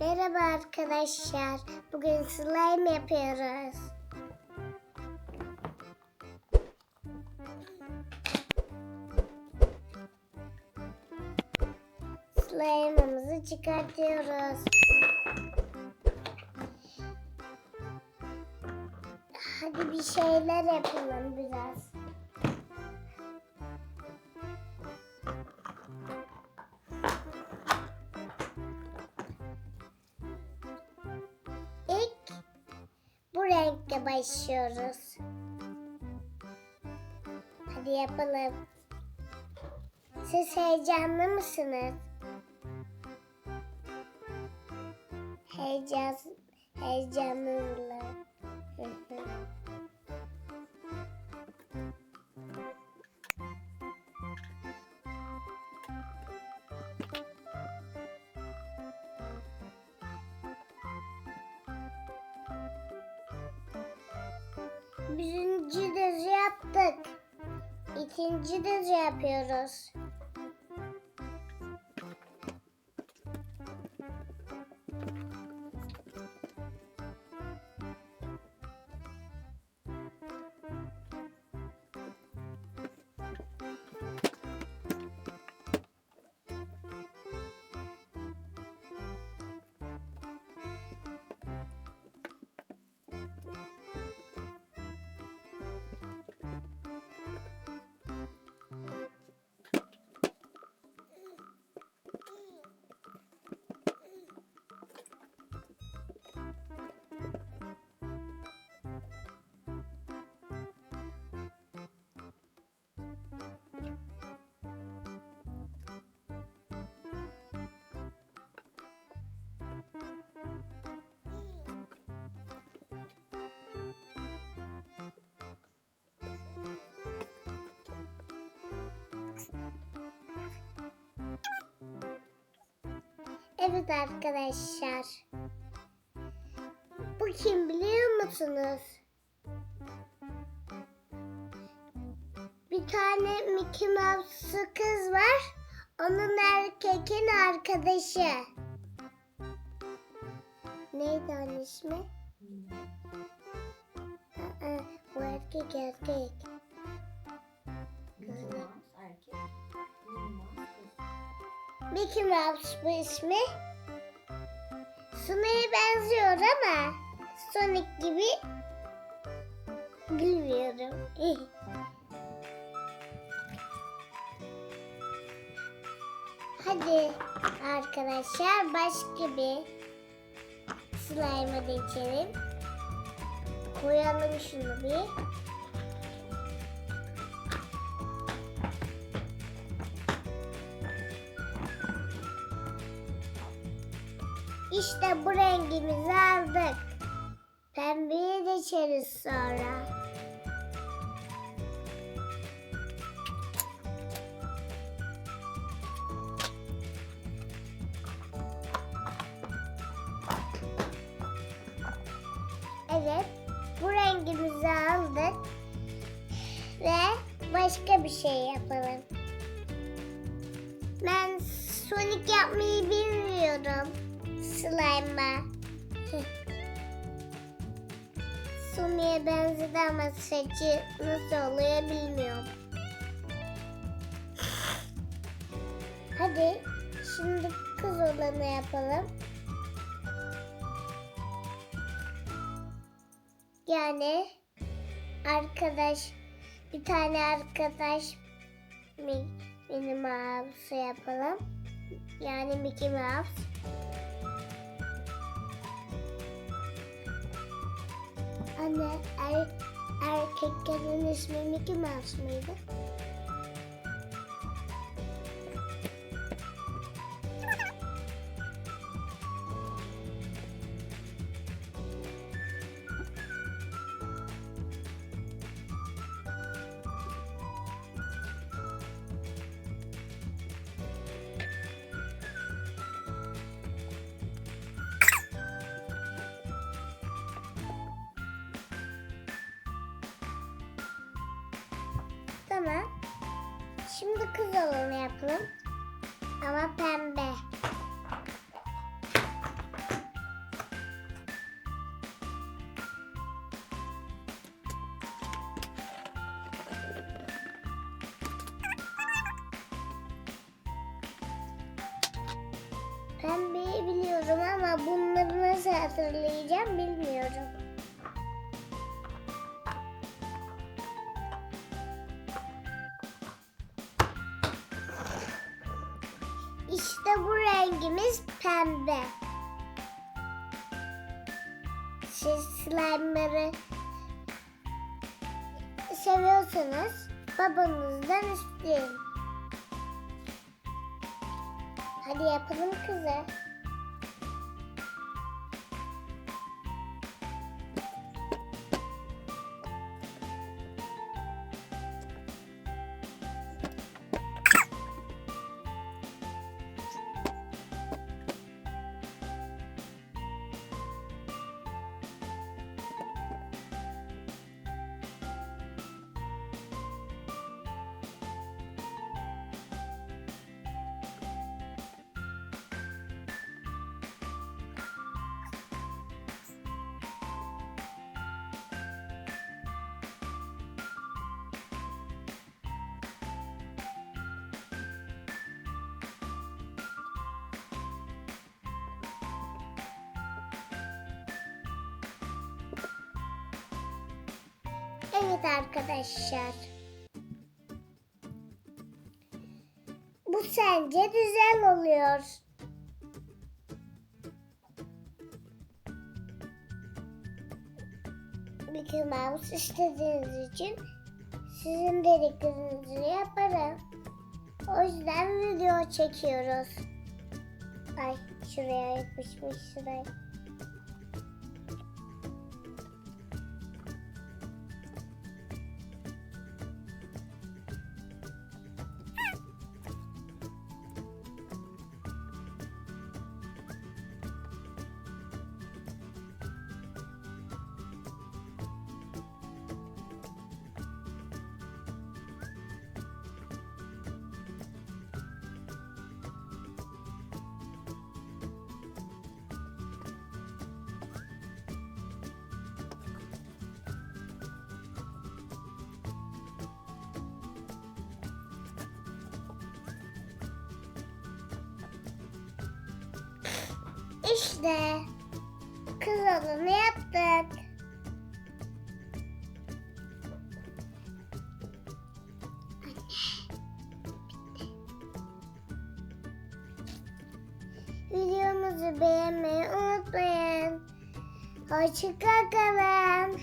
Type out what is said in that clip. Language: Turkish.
Merhaba arkadaşlar. Bugün slime yapıyoruz. Slime'ımızı çıkartıyoruz. Hadi bir şeyler yapalım biraz. Bu renkle başlıyoruz. Hadi yapalım. Siz heyecanlı mısınız? Heyecan, heyecanlılar. Birinci düzü yaptık. İkinci düzü yapıyoruz. Evet arkadaşlar. Bu kim biliyor musunuz? Bir tane Mickey Mouse kız var. Onun erkekin arkadaşı. Neydi onun ismi? Aa, bu erkek erkek. Mickey Mouse bu ismi. Sonic'e benziyor ama Sonic gibi bilmiyorum. Hadi arkadaşlar başka bir slime'a geçelim. Koyalım şunu bir. İşte bu rengimizi aldık. Pembeye geçeriz sonra. Evet, bu rengimizi aldık. Ve başka bir şey yapalım. Ben Sonic yapmayı bilmiyorum slime'a. Sumi'ye benzedi ama saçı nasıl oluyor bilmiyorum. Hadi şimdi kız olanı yapalım. Yani arkadaş bir tane arkadaş benim Mouse'u yapalım. Yani Mickey Mouse. Anne, er, erkeklerin ismi Mickey Mouse mıydı? da kız olanı yapalım. Ama pembe. Pembeyi biliyorum ama bunları nasıl hatırlayacağım bilmiyorum. Rengimiz pembe. Siz slime'ları seviyorsanız babanızdan isteyin. Hadi yapalım kızı. Evet arkadaşlar. Bu sence güzel oluyor. Mickey Mouse istediğiniz için sizin dediklerinizi yaparım. O yüzden video çekiyoruz. Ay şuraya yapışmış şuraya. İşte kız olanı yaptık. Videomuzu beğenmeyi unutmayın. Hoşçakalın.